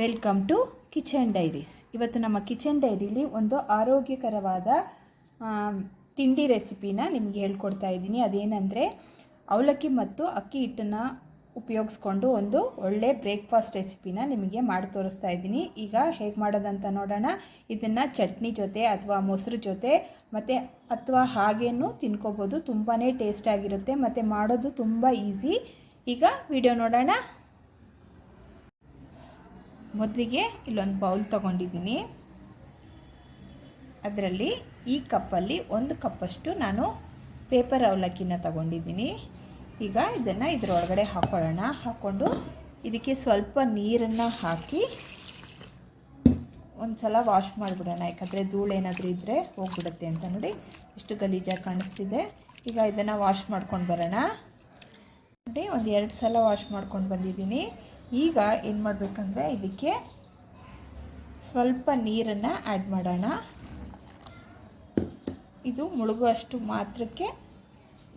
Welcome to kitchen diaries. ಇವತ್ತು ನಮ್ಮ kitchen ಡೈರಿಲಿ ಒಂದು ಆರೋಗ್ಯಕರವಾದ ತಿಂಡಿ ರೆಸಿಪಿನ ನಿಮಗೆ ಹೇಳ್ಕೊಡ್ತಾ ಇದ್ದೀನಿ. ಅದೇನೆಂದರೆ, ಅವಲಕ್ಕಿ ಮತ್ತು ಅಕ್ಕಿ ಹಿಟ್ಟನ್ನು ಉಪಯೋಗಿಸ್ಕೊಂಡು ಒಂದು ಒಳ್ಳೆ ಬ್ರೇಕ್ಫಾಸ್ಟ್ ರೆಸಿಪಿನ ನಿಮಗೆ ಮಾಡಿ ತೋರಿಸ್ತಾ ಇದ್ದೀನಿ. ಈಗ ಹೇಗೆ ಮಾಡೋದಂತ ನೋಡೋಣ. ಇದನ್ನು ಚಟ್ನಿ ಜೊತೆ ಅಥವಾ ಮೊಸರು ಜೊತೆ ಮತ್ತು ಅಥವಾ ಹಾಗೇನೂ ತಿನ್ಕೋಬೋದು. ತುಂಬಾ ಟೇಸ್ಟಾಗಿರುತ್ತೆ, ಮತ್ತು ಮಾಡೋದು ತುಂಬ ಈಸಿ. ಈಗ ವಿಡಿಯೋ ನೋಡೋಣ. ಮೊದಲಿಗೆ ಇಲ್ಲೊಂದು ಬೌಲ್ ತಗೊಂಡಿದ್ದೀನಿ. ಅದರಲ್ಲಿ ಈ ಕಪ್ಪಲ್ಲಿ ಒಂದು ಕಪ್ಪಷ್ಟು ನಾನು ಪೇಪರ್ ಅವಲಕ್ಕಿನ ತಗೊಂಡಿದ್ದೀನಿ. ಈಗ ಇದನ್ನು ಇದರೊಳಗಡೆ ಹಾಕ್ಕೊಳ್ಳೋಣ ಹಾಕ್ಕೊಂಡು ಇದಕ್ಕೆ ಸ್ವಲ್ಪ ನೀರನ್ನು ಹಾಕಿ ಒಂದು ಸಲ ವಾಶ್ ಮಾಡಿಬಿಡೋಣ. ಯಾಕಂದರೆ ಧೂಳು ಏನಾದರೂ ಇದ್ದರೆ ಹೋಗ್ಬಿಡುತ್ತೆ ಅಂತ ನೋಡಿ ಇಷ್ಟು ಗಲೀಜಾಗಿ ಕಾಣಿಸ್ತಿದೆ. ಈಗ ಇದನ್ನು ವಾಶ್ ಮಾಡ್ಕೊಂಡು ಬರೋಣ. ನೋಡಿ, ಒಂದು ಎರಡು ಸಲ ವಾಶ್ ಮಾಡ್ಕೊಂಡು ಬಂದಿದ್ದೀನಿ. ಈಗ ಏನು ಮಾಡಬೇಕಂದ್ರೆ ಇದಕ್ಕೆ ಸ್ವಲ್ಪ ನೀರನ್ನು ಆ್ಯಡ್ ಮಾಡೋಣ. ಇದು ಮುಳುಗುವಷ್ಟು ಮಾತ್ರಕ್ಕೆ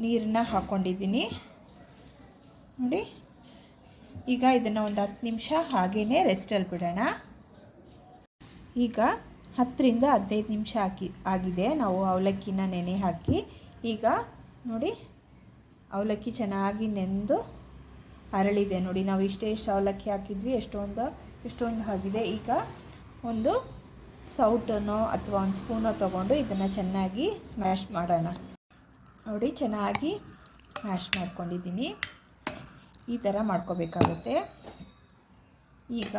ನೀರನ್ನ ಹಾಕ್ಕೊಂಡಿದ್ದೀನಿ ನೋಡಿ, ಈಗ ಇದನ್ನು ಒಂದು ಹತ್ತು ನಿಮಿಷ ಹಾಗೇ ರೆಸ್ಟಲ್ಲಿ ಬಿಡೋಣ. ಈಗ ಹತ್ತರಿಂದ ಹದಿನೈದು ನಿಮಿಷ ಹಾಕಿ, ಆಗಿದೆ. ನಾವು ಅವಲಕ್ಕಿನ ನೆನೆ ಹಾಕಿ, ಈಗ ನೋಡಿ, ಅವಲಕ್ಕಿ ಚೆನ್ನಾಗಿ ನೆಂದು ಅರಳಿದೆ. ನೋಡಿ, ನಾವು ಇಷ್ಟೇ ಇಷ್ಟು ಅವಲಕ್ಕಿ ಹಾಕಿದ್ವಿ. ಎಷ್ಟೊಂದು ಎಷ್ಟೊಂದು ಆಗಿದೆ. ಈಗ ಒಂದು ಸೌಟನೋ ಅಥವಾ ಒಂದು ಸ್ಪೂನೋ ತೊಗೊಂಡು ಇದನ್ನು ಚೆನ್ನಾಗಿ ಸ್ಮ್ಯಾಶ್ ಮಾಡೋಣ. ನೋಡಿ, ಚೆನ್ನಾಗಿ ಸ್ಮ್ಯಾಶ್ ಮಾಡ್ಕೊಂಡಿದ್ದೀನಿ. ಈ ಥರ ಮಾಡ್ಕೋಬೇಕಾಗುತ್ತೆ. ಈಗ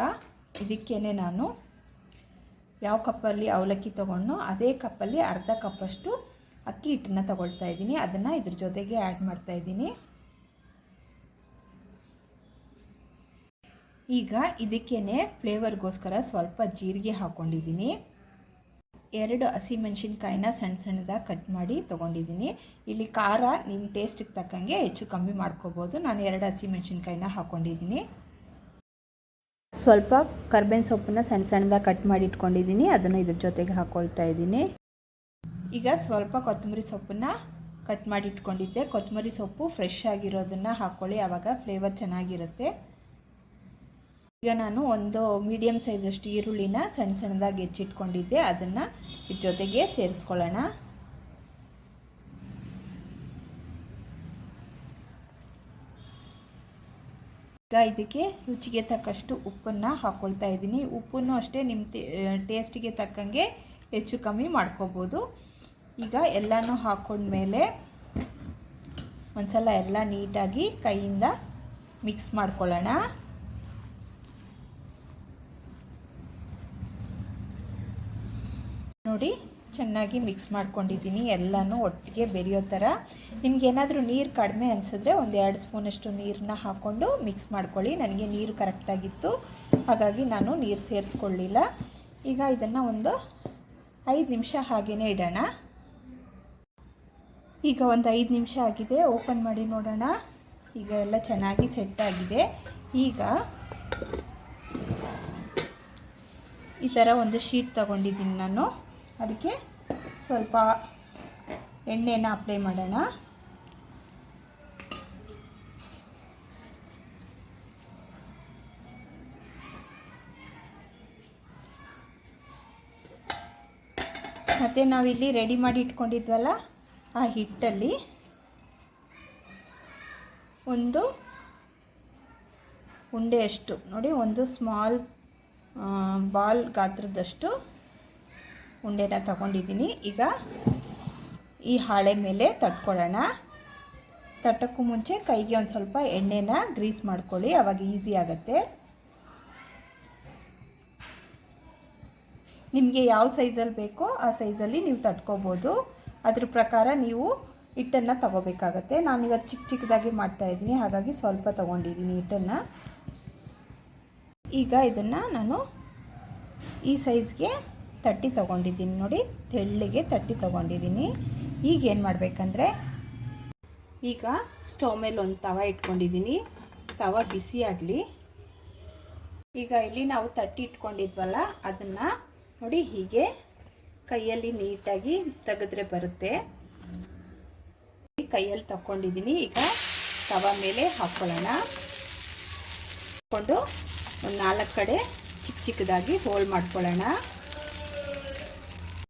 ಇದಕ್ಕೇ ನಾನು ಯಾವ ಕಪ್ಪಲ್ಲಿ ಅವಲಕ್ಕಿ ತೊಗೊಂಡು ಅದೇ ಕಪ್ಪಲ್ಲಿ ಅರ್ಧ ಕಪ್ಪಷ್ಟು ಅಕ್ಕಿ ಹಿಟ್ಟನ್ನ ತಗೊಳ್ತಾ ಇದ್ದೀನಿ. ಅದನ್ನು ಇದ್ರ ಜೊತೆಗೆ ಆ್ಯಡ್ ಮಾಡ್ತಾ ಈಗ ಇದಕ್ಕೇನೆ ಫ್ಲೇವರ್ಗೋಸ್ಕರ ಸ್ವಲ್ಪ ಜೀರಿಗೆ ಹಾಕ್ಕೊಂಡಿದ್ದೀನಿ ಎರಡು ಹಸಿಮೆಣ್ಸಿನ್ಕಾಯಿನ ಸಣ್ಣ ಸಣ್ಣದಾಗಿ ಕಟ್ ಮಾಡಿ ತೊಗೊಂಡಿದ್ದೀನಿ. ಇಲ್ಲಿ ಖಾರ ನಿಮ್ಮ ಟೇಸ್ಟಿಗೆ ತಕ್ಕಂಗೆ ಹೆಚ್ಚು ಕಮ್ಮಿ ಮಾಡ್ಕೋಬೋದು. ನಾನು ಎರಡು ಹಸಿಮೆಣ್ಸಿನ್ಕಾಯಿನ ಹಾಕ್ಕೊಂಡಿದ್ದೀನಿ ಸ್ವಲ್ಪ ಕರ್ಬೇವಿನ ಸೊಪ್ಪನ್ನ ಸಣ್ಣ ಸಣ್ಣದಾಗಿ ಕಟ್ ಮಾಡಿ ಇಟ್ಕೊಂಡಿದ್ದೀನಿ. ಅದನ್ನು ಇದ್ರ ಜೊತೆಗೆ ಹಾಕ್ಕೊಳ್ತಾ ಇದ್ದೀನಿ. ಈಗ ಸ್ವಲ್ಪ ಕೊತ್ತಂಬರಿ ಸೊಪ್ಪನ್ನ ಕಟ್ ಮಾಡಿ ಇಟ್ಕೊಂಡಿದ್ದೆ. ಕೊತ್ತಂಬರಿ ಸೊಪ್ಪು ಫ್ರೆಶ್ ಆಗಿರೋದನ್ನು ಹಾಕ್ಕೊಳ್ಳಿ ಆವಾಗ ಫ್ಲೇವರ್ ಚೆನ್ನಾಗಿರುತ್ತೆ. ಈಗ ನಾನು ಒಂದು ಮೀಡಿಯಮ್ ಸೈಜಷ್ಟು ಈರುಳ್ಳಿನ ಸಣ್ಣ ಸಣ್ಣದಾಗಿ ಹೆಚ್ಚಿಟ್ಕೊಂಡಿದ್ದೆ. ಅದನ್ನು ಇದ್ರ ಜೊತೆಗೆ ಸೇರಿಸ್ಕೊಳ್ಳೋಣ. ಈಗ ಇದಕ್ಕೆ ರುಚಿಗೆ ತಕ್ಕಷ್ಟು ಉಪ್ಪನ್ನು ಹಾಕ್ಕೊಳ್ತಾ ಇದ್ದೀನಿ. ಉಪ್ಪನ್ನು ಅಷ್ಟೇ ನಿಮ್ಮ ಟೇಸ್ಟಿಗೆ ತಕ್ಕಂಗೆ ಹೆಚ್ಚು ಕಮ್ಮಿ ಮಾಡ್ಕೋಬೋದು. ಈಗ ಎಲ್ಲನೂ ಹಾಕ್ಕೊಂಡ್ಮೇಲೆ ಒಂದ್ಸಲ ಎಲ್ಲ ನೀಟಾಗಿ ಕೈಯಿಂದ ಮಿಕ್ಸ್ ಮಾಡ್ಕೊಳ್ಳೋಣ. ನೋಡಿ ಚೆನ್ನಾಗಿ ಮಿಕ್ಸ್ ಮಾಡ್ಕೊಂಡಿದ್ದೀನಿ, ಎಲ್ಲನೂ ಒಟ್ಟಿಗೆ ಬೆರೆಯೋ ಥರ. ನಿಮ್ಗೇನಾದರೂ ನೀರು ಕಡಿಮೆ ಅನಿಸಿದ್ರೆ ಒಂದು ಎರಡು ಸ್ಪೂನಷ್ಟು ನೀರನ್ನ ಹಾಕ್ಕೊಂಡು ಮಿಕ್ಸ್ ಮಾಡ್ಕೊಳ್ಳಿ. ನನಗೆ ನೀರು ಕರೆಕ್ಟಾಗಿತ್ತು ಹಾಗಾಗಿ ನಾನು ನೀರು ಸೇರಿಸ್ಕೊಳ್ಳಿಲ್ಲ. ಈಗ ಇದನ್ನು ಒಂದು ಐದು ನಿಮಿಷ ಹಾಗೇ ಇಡೋಣ. ಈಗ ಒಂದು ಐದು ನಿಮಿಷ ಆಗಿದೆ, ಓಪನ್ ಮಾಡಿ ನೋಡೋಣ. ಈಗ ಎಲ್ಲ ಚೆನ್ನಾಗಿ ಸೆಟ್ ಆಗಿದೆ. ಈಗ ಈ ಥರ ಒಂದು ಶೀಟ್ ತಗೊಂಡಿದ್ದೀನಿ ನಾನು. ಅದಕ್ಕೆ ಸ್ವಲ್ಪ ಎಣ್ಣೆನ ಅಪ್ಲೈ ಮಾಡೋಣ. ಮತ್ತು ನಾವಿಲ್ಲಿ ರೆಡಿ ಮಾಡಿ ಇಟ್ಕೊಂಡಿದ್ವಲ್ಲ, ಆ ಹಿಟ್ಟಲ್ಲಿ ಒಂದು ಉಂಡೆಯಷ್ಟು, ನೋಡಿ ಒಂದು ಸ್ಮಾಲ್ ಬಾಲ್ ಗಾತ್ರದಷ್ಟು ಉಂಡೆನ ತಗೊಂಡಿದ್ದೀನಿ. ಈಗ ಈ ಹಾಳೆ ಮೇಲೆ ತಟ್ಕೊಳ್ಳೋಣ. ತಟ್ಟಕ್ಕೂ ಮುಂಚೆ ಕೈಗೆ ಒಂದು ಸ್ವಲ್ಪ ಎಣ್ಣೆನ ಗ್ರೀಸ್ ಮಾಡ್ಕೊಳ್ಳಿ, ಅವಾಗ ಈಸಿ ಆಗುತ್ತೆ. ನಿಮಗೆ ಯಾವ ಸೈಜಲ್ಲಿ ಬೇಕೋ ಆ ಸೈಜಲ್ಲಿ ನೀವು ತಟ್ಕೋಬೋದು. ಅದ್ರ ಪ್ರಕಾರ ನೀವು ಹಿಟ್ಟನ್ನು ತಗೋಬೇಕಾಗತ್ತೆ. ನಾನು ಇವತ್ತು ಚಿಕ್ಕ ಚಿಕ್ಕದಾಗಿ ಮಾಡ್ತಾ ಇದ್ದೀನಿ, ಹಾಗಾಗಿ ಸ್ವಲ್ಪ ತಗೊಂಡಿದ್ದೀನಿ ಹಿಟ್ಟನ್ನು. ಈಗ ಇದನ್ನು ನಾನು ಈ ಸೈಜ್ಗೆ ತಟ್ಟಿ ತೊಗೊಂಡಿದ್ದೀನಿ ನೋಡಿ, ತೆಳ್ಳಿಗೆ ತಟ್ಟಿ ತೊಗೊಂಡಿದ್ದೀನಿ. ಈಗ ಏನು ಮಾಡಬೇಕಂದ್ರೆ, ಈಗ ಸ್ಟವ್ ಮೇಲೆ ಒಂದು ತವ ಇಟ್ಕೊಂಡಿದ್ದೀನಿ. ತವ ಬಿಸಿ ಆಗಲಿ. ಈಗ ಇಲ್ಲಿ ನಾವು ತಟ್ಟಿ ಇಟ್ಕೊಂಡಿದ್ವಲ್ಲ, ಅದನ್ನು ನೋಡಿ ಹೀಗೆ ಕೈಯಲ್ಲಿ ನೀಟಾಗಿ ತೆಗೆದ್ರೆ ಬರುತ್ತೆ. ಕೈಯಲ್ಲಿ ತಗೊಂಡಿದ್ದೀನಿ ಈಗ ತವ ಮೇಲೆ ಹಾಕ್ಕೊಳ್ಳೋಣ ಹಾಕ್ಕೊಂಡು ಒಂದು ನಾಲ್ಕು ಕಡೆ ಚಿಕ್ಕ ಚಿಕ್ಕದಾಗಿ ಹೋಲ್ ಮಾಡ್ಕೊಳ್ಳೋಣ.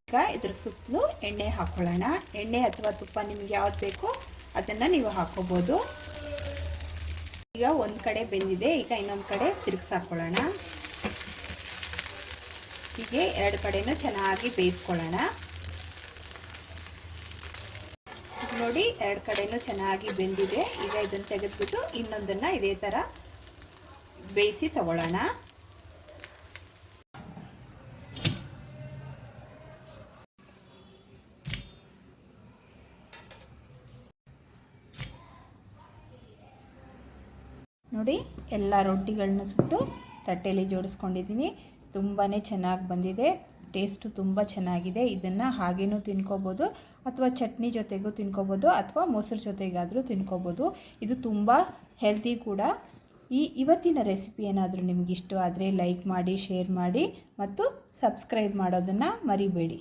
ಈಗ ಇದ್ರ ಸುತ್ತಲೂ ಎಣ್ಣೆ ಹಾಕ್ಕೊಳ್ಳೋಣ ಎಣ್ಣೆ ಅಥವಾ ತುಪ್ಪ ನಿಮ್ಗೆ ಯಾವ್ದು ಬೇಕೋ ಅದನ್ನು ನೀವು ಹಾಕೋಬೋದು. ಈಗ ಒಂದು ಕಡೆ ಬೆಂದಿದೆ. ಈಗ ಇನ್ನೊಂದು ಕಡೆ ತಿರುಗಿಸಾಕೊಳ್ಳೋಣ ಹೀಗೆ ಎರಡು ಕಡೆನೂ ಚೆನ್ನಾಗಿ ಬೇಯಿಸ್ಕೊಳ್ಳೋಣ. ನೋಡಿ, ಎರಡು ಕಡೆನೂ ಚೆನ್ನಾಗಿ ಬೆಂದಿದೆ. ಈಗ ಇದನ್ನು ತೆಗೆದ್ಬಿಟ್ಟು ಇನ್ನೊಂದನ್ನು ಇದೇ ಥರ ಬೇಯಿಸಿ ತಗೊಳ್ಳೋಣ. ನೋಡಿ ಎಲ್ಲ ರೊಟ್ಟಿಗಳನ್ನ ಸುಟ್ಟು ತಟ್ಟೆಯಲ್ಲಿ ಜೋಡಿಸ್ಕೊಂಡಿದ್ದೀನಿ. ತುಂಬಾ ಚೆನ್ನಾಗಿ ಬಂದಿದೆ. ಟೇಸ್ಟು ತುಂಬ ಚೆನ್ನಾಗಿದೆ. ಇದನ್ನು ಹಾಗೇನೂ ತಿನ್ಕೋಬೋದು ಅಥವಾ ಚಟ್ನಿ ಜೊತೆಗೂ ತಿನ್ಕೋಬೋದು ಅಥವಾ ಮೊಸರು ಜೊತೆಗಾದರೂ ತಿನ್ಕೋಬೋದು. ಇದು ತುಂಬ ಹೆಲ್ತಿ ಕೂಡ. ಈ ಇವತ್ತಿನ ರೆಸಿಪಿ ಏನಾದರೂ ನಿಮ್ಗೆ ಇಷ್ಟ ಆದರೆ ಲೈಕ್ ಮಾಡಿ ಶೇರ್ ಮಾಡಿ ಮತ್ತು ಸಬ್ಸ್ಕ್ರೈಬ್ ಮಾಡೋದನ್ನು ಮರಿಬೇಡಿ.